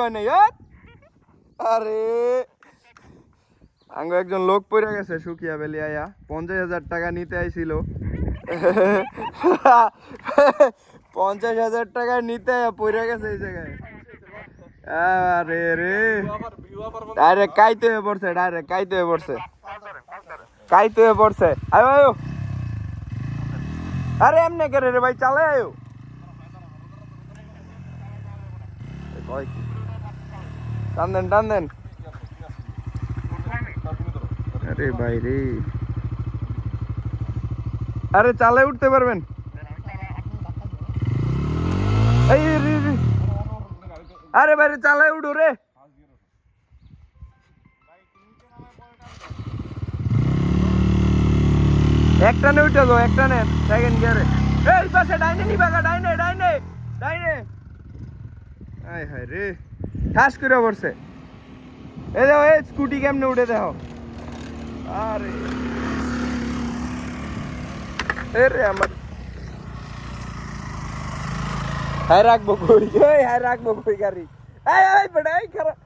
হয় নাই হাট। আরে। আঙ্গ একজন লোক পড়ে গেছে, সুকিয়া বেলি আয়া। পঞ্চাশ হাজার টাকা নিতে আইছিল। পঞ্চাশ হাজার টাকা নিতে আয়া পড়ে গেছে এই জায়গায়। আরে কাইতে হয়ে পড়ছে কাইতে হয়ে পড়ছে। কাইতে হয়ে পড়ছে। আয়, আয়ো। আরে করে রে ভাই আয়ো? টান দেন টান দেন। আরে ভাই রে। আরে চালে উঠতে পারবেন। আরে ভাই রে, চালে উঠো রে। একটানে উঠে গো একটানে সেকেন্ড গিয়ারে এই পাশে ডাইনে নি বাগা ডাইনে ডাইনে ডাইনে। আয় হায় রে। ঠাস করে পড়ছে। এই দেখো, এই স্কুটি কেমনে উঠে দেখো। আরে। এরে আমার। হাই রাখব কই? হাই রাখব কই গাড়ি? এই এই বেটা, এই খারাপ।